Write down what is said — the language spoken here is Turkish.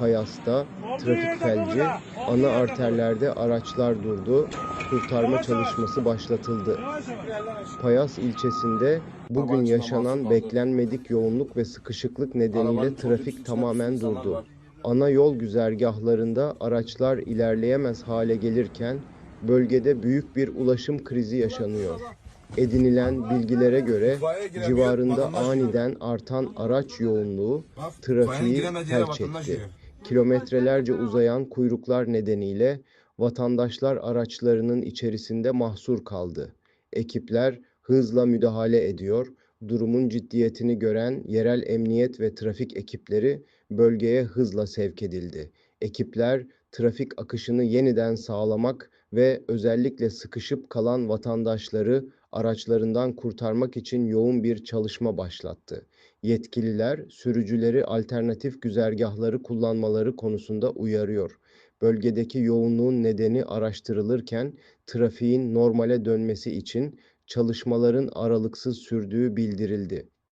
Payas'ta trafik felci, ana arterlerde araçlar durdu, kurtarma çalışması başlatıldı. Payas ilçesinde bugün yaşanan beklenmedik yoğunluk ve sıkışıklık nedeniyle trafik tamamen durdu. Ana yol güzergahlarında araçlar ilerleyemez hale gelirken bölgede büyük bir ulaşım krizi yaşanıyor. Edinilen bilgilere göre civarında aniden artan araç yoğunluğu trafiği felç etti. Kilometrelerce uzayan kuyruklar nedeniyle vatandaşlar araçlarının içerisinde mahsur kaldı. Ekipler hızla müdahale ediyor. Durumun ciddiyetini gören yerel emniyet ve trafik ekipleri bölgeye hızla sevk edildi. Ekipler trafik akışını yeniden sağlamak ve özellikle sıkışıp kalan vatandaşları araçlarından kurtarmak için yoğun bir çalışma başlattı. Yetkililer sürücüleri alternatif güzergahları kullanmaları konusunda uyarıyor. Bölgedeki yoğunluğun nedeni araştırılırken trafiğin normale dönmesi için çalışmaların aralıksız sürdüğü bildirildi.